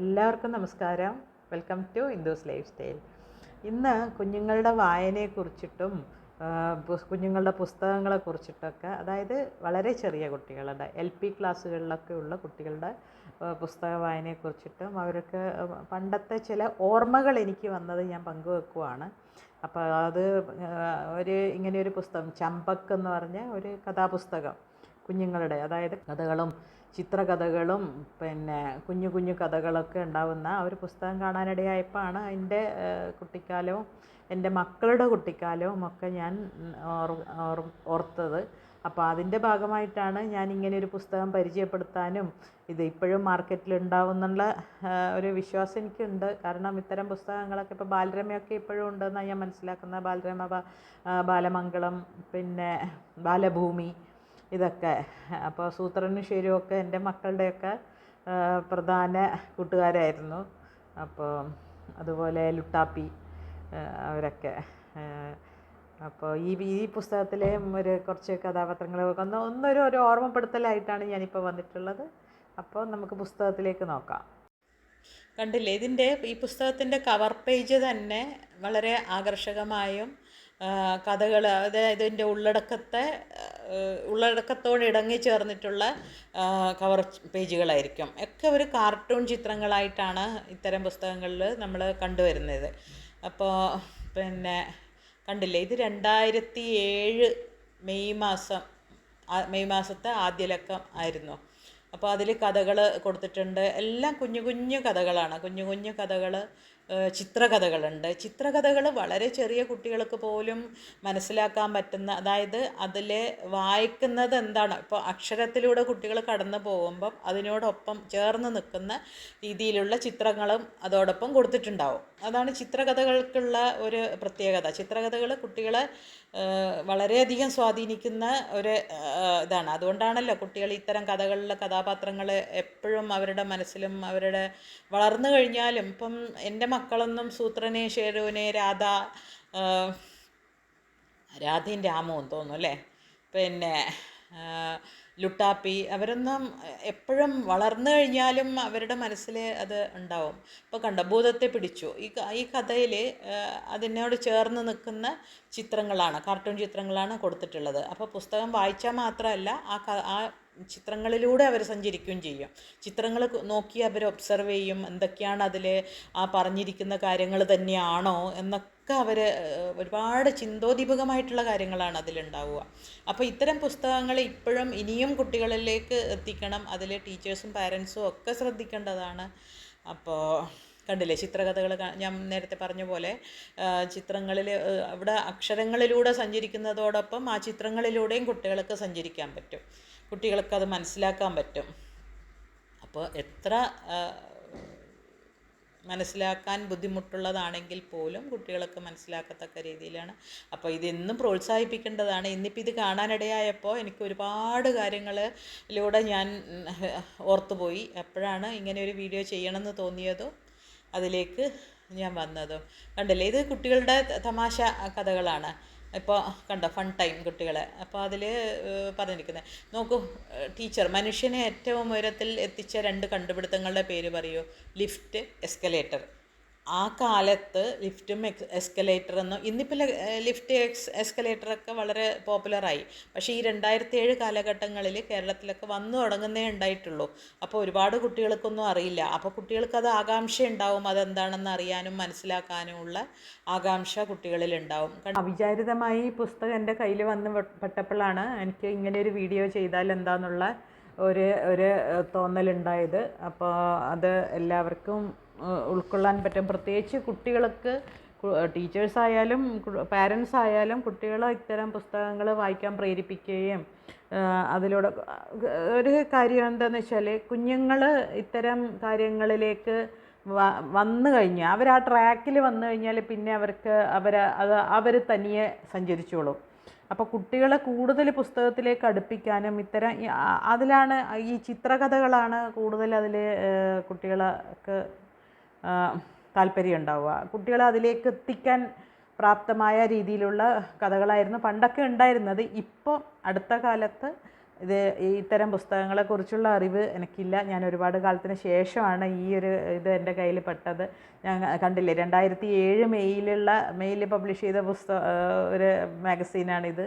എല്ലാവർക്കും നമസ്കാരം. Welcome to Hindu's lifestyle ഇന്ന് കുഞ്ഞുങ്ങളുടെ വായനയെക്കുറിച്ചിട്ടും കുഞ്ഞുങ്ങളുടെ പുസ്തകങ്ങളെ കുറിച്ചിട്ടൊക്കെ അതായത് വളരെ ചെറിയ കുട്ടികളുടെ എൽ പി ക്ലാസ്സുകളിലൊക്കെ ഉള്ള കുട്ടികളുടെ പുസ്തക വായനയെക്കുറിച്ചിട്ടും അവർക്ക് പണ്ടത്തെ ചില ഓർമ്മകൾ എനിക്ക് വന്നത് ഞാൻ പങ്കുവെക്കുവാണ്. അപ്പോൾ അത് ഒരു ഇങ്ങനെ ഒരു പുസ്തകം ചമ്പക്ക് എന്ന് പറഞ്ഞ ഒരു കഥാപുസ്തകം കുഞ്ഞുങ്ങളുടെ അതായത് കഥകളും ചിത്രകഥകളും പിന്നെ കുഞ്ഞു കുഞ്ഞു കഥകളൊക്കെ ഉണ്ടാവുന്ന ആ ഒരു പുസ്തകം കാണാനിടയായപ്പോഴാണ് എന്റെ ഏഹ്, കുട്ടിക്കാലവും എന്റെ മക്കളുടെ കുട്ടിക്കാലവും ഒക്കെ ഞാൻ ഓർത്തത്. അപ്പോൾ അതിന്റെ ഭാഗമായിട്ടാണ് ഞാൻ ഇങ്ങനെ ഒരു പുസ്തകം പരിചയപ്പെടുത്താനും ഇത് ഇപ്പോഴും മാർക്കറ്റിൽ ഉണ്ടാവുന്നുള്ള ഒരു വിശ്വാസം എനിക്കുണ്ട്. കാരണം ഇത്തരം പുസ്തകങ്ങളൊക്കെ ഇപ്പോൾ ബാലരമയൊക്കെ ഇപ്പോഴും ഉണ്ടെന്നാണ് ഞാൻ മനസ്സിലാക്കുന്നത്. ബാലരമ ബാലമംഗളം പിന്നെ ബാലഭൂമി ഇതൊക്കെ. അപ്പോൾ സൂത്രനും ഷെരുവൊക്കെ എന്റെ മക്കളുടെയൊക്കെ പ്രധാന കൂട്ടുകാരായിരുന്നു. അപ്പോൾ അതുപോലെ ലുട്ടാപ്പി അവരൊക്കെ അപ്പോൾ ഈ ഈ പുസ്തകത്തിലെ ഒരു കുറച്ച് കഥാപാത്രങ്ങൾ ഒന്ന് ഒന്നൊരു ഒരു ഓർമ്മപ്പെടുത്തലായിട്ടാണ് ഞാനിപ്പോൾ വന്നിട്ടുള്ളത്. അപ്പോൾ നമുക്ക് പുസ്തകത്തിലേക്ക് നോക്കാം. കണ്ടില്ലേ? ഇതിന്റെ ഈ പുസ്തകത്തിന്റെ കവർ പേജ് തന്നെ വളരെ ആകർഷകമായും കഥകൾ അതായത് ഇതിന്റെ ഉള്ളടക്കത്തെ ഉള്ളടക്കത്തോട് ഇടങ്ങി ചേർന്നിട്ടുള്ള കവർ പേജുകളായിരിക്കും ഒക്കെ ഒരു കാർട്ടൂൺ ചിത്രങ്ങളായിട്ടാണ് ഇത്തരം പുസ്തകങ്ങളിൽ നമ്മൾ കണ്ടുവരുന്നത്. അപ്പോൾ പിന്നെ കണ്ടില്ലേ? ഇത് രണ്ടായിരത്തി ഏഴ് മെയ് മാസം മെയ് മാസത്തെ ആദ്യ ലക്കം ആയിരുന്നു. അപ്പോൾ അതിൽ കഥകൾ കൊടുത്തിട്ടുണ്ട്. എല്ലാം കുഞ്ഞു കുഞ്ഞു കഥകളാണ്. കുഞ്ഞു കുഞ്ഞു കഥകൾ ചിത്രകഥകളുണ്ട്. ചിത്രകഥകൾ വളരെ ചെറിയ കുട്ടികൾക്ക് പോലും മനസ്സിലാക്കാൻ പറ്റുന്ന അതായത് അതിൽ വായിക്കുന്നത് എന്താണ്? ഇപ്പോൾ അക്ഷരത്തിലൂടെ കുട്ടികൾ കടന്നു പോകുമ്പം അതിനോടൊപ്പം ചേർന്ന് നിൽക്കുന്ന രീതിയിലുള്ള ചിത്രങ്ങളും അതോടൊപ്പം കൊടുത്തിട്ടുണ്ടാവും. അതാണ് ചിത്രകഥകൾക്കുള്ള ഒരു പ്രത്യേകത. ചിത്രകഥകൾ കുട്ടികളെ വളരെയധികം സ്വാധീനിക്കുന്ന ഒരു ഇതാണ്. അതുകൊണ്ടാണല്ലോ കുട്ടികൾ ഇത്തരം കഥകളിലെ കഥാപാത്രങ്ങൾ എപ്പോഴും അവരുടെ മനസ്സിലും അവരുടെ വളർന്നു കഴിഞ്ഞാലും ഇപ്പം എന്റെ മക്കളൊന്നും സൂത്രനെ ഷേരുവിനെ രാധ രാധയും രാമവും തോന്നുന്നു അല്ലേ? പിന്നെ ലുട്ടാപ്പി അവരൊന്നും എപ്പോഴും വളർന്നു കഴിഞ്ഞാലും അവരുടെ മനസ്സിൽ അത് ഉണ്ടാവും. ഇപ്പോൾ കണ്ട ഭൂതത്തെ പിടിച്ചു. ഈ ഈ കഥയിൽ അതിനോട് ചേർന്ന് നിൽക്കുന്ന ചിത്രങ്ങളാണ് കാർട്ടൂൺ ചിത്രങ്ങളാണ് കൊടുത്തിട്ടുള്ളത്. അപ്പോൾ പുസ്തകം വായിച്ചാൽ മാത്രമല്ല ആ ആ ചിത്രങ്ങളിലൂടെ അവർ സഞ്ചരിക്കുകയും ചെയ്യും. ചിത്രങ്ങൾ നോക്കി അവർ ഒബ്സർവ് ചെയ്യും. എന്തൊക്കെയാണ് അതിൽ ആ പറഞ്ഞിരിക്കുന്ന കാര്യങ്ങൾ തന്നെയാണോ എന്നൊക്കെ അവർ ഒരുപാട് ചിന്തോദീപകമായിട്ടുള്ള കാര്യങ്ങളാണ് അതിലുണ്ടാവുക. അപ്പോൾ ഇത്തരം പുസ്തകങ്ങൾ ഇപ്പോഴും ഇനിയും കുട്ടികളിലേക്ക് എത്തിക്കണം. അതിൽ ടീച്ചേഴ്സും പാരൻസും ഒക്കെ ശ്രദ്ധിക്കേണ്ടതാണ്. അപ്പോൾ കണ്ടില്ലേ ചിത്രകഥകൾ ഞാൻ നേരത്തെ പറഞ്ഞ പോലെ ചിത്രങ്ങളിൽ അവിടെ അക്ഷരങ്ങളിലൂടെ സഞ്ചരിക്കുന്നതോടൊപ്പം ആ ചിത്രങ്ങളിലൂടെയും കുട്ടികൾക്ക് സഞ്ചരിക്കാൻ പറ്റും. കുട്ടികൾക്ക് അത് മനസ്സിലാക്കാൻ പറ്റും. അപ്പോൾ എത്ര മനസ്സിലാക്കാൻ ബുദ്ധിമുട്ടുള്ളതാണെങ്കിൽ പോലും കുട്ടികളൊക്കെ മനസ്സിലാക്കത്തക്ക രീതിയിലാണ്. അപ്പോൾ ഇതെന്നും പ്രോത്സാഹിപ്പിക്കേണ്ടതാണ്. ഇന്നിപ്പോൾ ഇത് കാണാനിടയായപ്പോൾ എനിക്ക് ഒരുപാട് കാര്യങ്ങളിലൂടെ ഞാൻ ഓർത്തുപോയി. എപ്പോഴാണ് ഇങ്ങനെ ഒരു വീഡിയോ ചെയ്യണമെന്ന് തോന്നിയതോ അതിലേക്ക് ഞാൻ വന്നതും. കണ്ടില്ലേ? ഇത് കുട്ടികളുടെ തമാശ കഥകളാണ്. ഇപ്പോൾ കണ്ടോ ഫൺ ടൈം കുട്ടികളെ. അപ്പോൾ അതിൽ പറഞ്ഞിരിക്കുന്നത് നോക്കൂ ടീച്ചർ മനുഷ്യനെ ഏറ്റവും ഉയരത്തിൽ എത്തിച്ച രണ്ട് കണ്ടുപിടുത്തങ്ങളുടെ പേര് പറയൂ. ലിഫ്റ്റ് എസ്കലേറ്റർ ആ കാലത്ത് ലിഫ്റ്റും എക്സ് എസ്കലേറ്ററൊന്നും ഇന്നിപ്പോൾ ലിഫ്റ്റ് എക്സ് എസ്കലേറ്ററൊക്കെ വളരെ പോപ്പുലറായി. പക്ഷേ ഈ രണ്ടായിരത്തി ഏഴ് കാലഘട്ടങ്ങളിൽ കേരളത്തിലൊക്കെ വന്നു തുടങ്ങുന്നേ ഉണ്ടായിട്ടുള്ളൂ. അപ്പോൾ ഒരുപാട് കുട്ടികൾക്കൊന്നും അറിയില്ല. അപ്പോൾ കുട്ടികൾക്കത് ആകാംക്ഷ ഉണ്ടാവും അതെന്താണെന്ന് അറിയാനും മനസ്സിലാക്കാനുമുള്ള ആകാംക്ഷ കുട്ടികളിൽ ഉണ്ടാവും അവിചാരിതമായി ഈ പുസ്തകം എന്റെ കയ്യിൽ വന്ന് പെട്ടപ്പോഴാണ് എനിക്ക് ഇങ്ങനെ ഒരു വീഡിയോ ചെയ്താൽ എന്താണെന്നുള്ള ഒരു ഒരു തോന്നലുണ്ടായത്. അപ്പോൾ അത് എല്ലാവർക്കും ഉൾക്കൊള്ളാൻ പറ്റും. പ്രത്യേകിച്ച് കുട്ടികൾക്ക് ടീച്ചേഴ്സ് ആയാലും പാരൻസ് ആയാലും കുട്ടികളെ ഇത്തരം പുസ്തകങ്ങൾ വായിക്കാൻ പ്രേരിപ്പിക്കുകയും അതിലൂടെ ഒരു കാര്യം എന്താണെന്ന് വെച്ചാൽ കുഞ്ഞുങ്ങൾ ഇത്തരം കാര്യങ്ങളിലേക്ക് വന്നു കഴിഞ്ഞാൽ അവർ ആ ട്രാക്കിൽ വന്നു കഴിഞ്ഞാൽ പിന്നെ അവർക്ക് അവർ അത് അവർ തനിയെ സഞ്ചരിച്ചോളും. അപ്പോൾ കുട്ടികളെ കൂടുതൽ പുസ്തകത്തിലേക്ക് അടുപ്പിക്കാനും ഇത്തരം അതിലാണ് ഈ ചിത്രകഥകളാണ് കൂടുതൽ അതിൽ കുട്ടികൾക്ക് താല്പര്യം ഉണ്ടാവുക. കുട്ടികളെ അതിലേക്ക് എത്തിക്കാൻ പ്രാപ്തമായ രീതിയിലുള്ള കഥകളായിരുന്നു പണ്ടൊക്കെ ഉണ്ടായിരുന്നത്. ഇപ്പോൾ അടുത്ത കാലത്ത് ഇത് ഇത്തരം പുസ്തകങ്ങളെക്കുറിച്ചുള്ള അറിവ് എനിക്കില്ല. ഞാൻ ഒരുപാട് കാലത്തിന് ശേഷമാണ് ഈ ഒരു ഇത് എന്റെ കയ്യിൽ പെട്ടത്. ഞാൻ കണ്ടില്ലേ രണ്ടായിരത്തി ഏഴ് മെയ്യിലുള്ള മെയ്യിൽ പബ്ലിഷ് ചെയ്ത പുസ്തക ഒരു മാഗസീനാണിത്.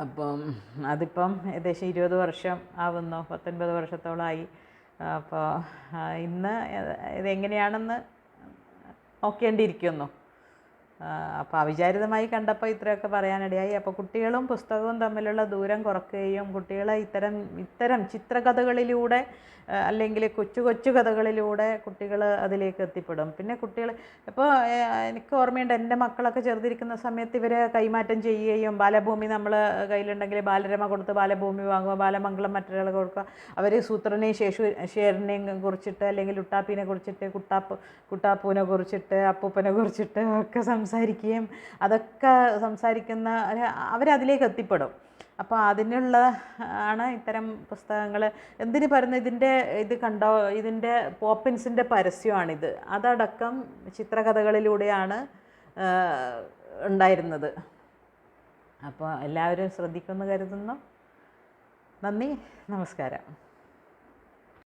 അപ്പം അതിപ്പം ഏകദേശം ഇരുപത് വർഷം ആവുന്നു പത്തൊൻപത് വർഷത്തോളമായി അപ്പോൾ ഇന്ന് ഇതെങ്ങനെയാണെന്ന് നോക്കേണ്ടിയിരിക്കുന്നു. അപ്പോൾ അവിചാരിതമായി കണ്ടപ്പോൾ ഇത്രയൊക്കെ പറയാനിടയായി. അപ്പോൾ കുട്ടികളും പുസ്തകവും തമ്മിലുള്ള ദൂരം കുറക്കുകയും കുട്ടികളെ ഇത്തരം ഇത്തരം ചിത്രകഥകളിലൂടെ അല്ലെങ്കിൽ കൊച്ചു കൊച്ചു കഥകളിലൂടെ കുട്ടികൾ അതിലേക്ക് എത്തിപ്പെടും. പിന്നെ കുട്ടികൾ ഇപ്പോൾ എനിക്ക് ഓർമ്മയുണ്ട് എന്റെ മക്കളൊക്കെ ചെറുതിരിക്കുന്ന സമയത്ത് ഇവരെ കൈമാറ്റം ചെയ്യുകയും ബാലഭൂമി നമ്മൾ കയ്യിലുണ്ടെങ്കിൽ ബാലരമ കൊടുത്ത് ബാലഭൂമി വാങ്ങുക ബാലമംഗളം മറ്റൊരാൾ കൊടുക്കുക. അവർ സൂത്രനെയും ശേഷു ഷേറിനെയും കുറിച്ചിട്ട് അല്ലെങ്കിൽ ഉട്ടാപ്പീനെ കുറിച്ചിട്ട് കുട്ടാപ്പ് കുട്ടാപ്പൂനെ കുറിച്ചിട്ട് അപ്പൂപ്പനെ കുറിച്ചിട്ട് ഒക്കെ സംസാരിക്കുകയും അതൊക്കെ സംസാരിക്കുന്ന അവരതിലേക്ക് എത്തിപ്പെടും. അപ്പോൾ അതിനുള്ള ആണ് ഇത്തരം പുസ്തകങ്ങൾ എന്തിനു പറയുന്നത് ഇതിന്റെ ഇത് കണ്ടോ ഇതിന്റെ പോപ്പിൻസിന്റെ പരസ്യമാണിത്. അതടക്കം ചിത്രകഥകളിലൂടെയാണ് ഉണ്ടായിരുന്നത്. അപ്പോൾ എല്ലാവരും ശ്രദ്ധിക്കുമെന്ന് കരുതുന്നു. നന്ദി നമസ്കാരം.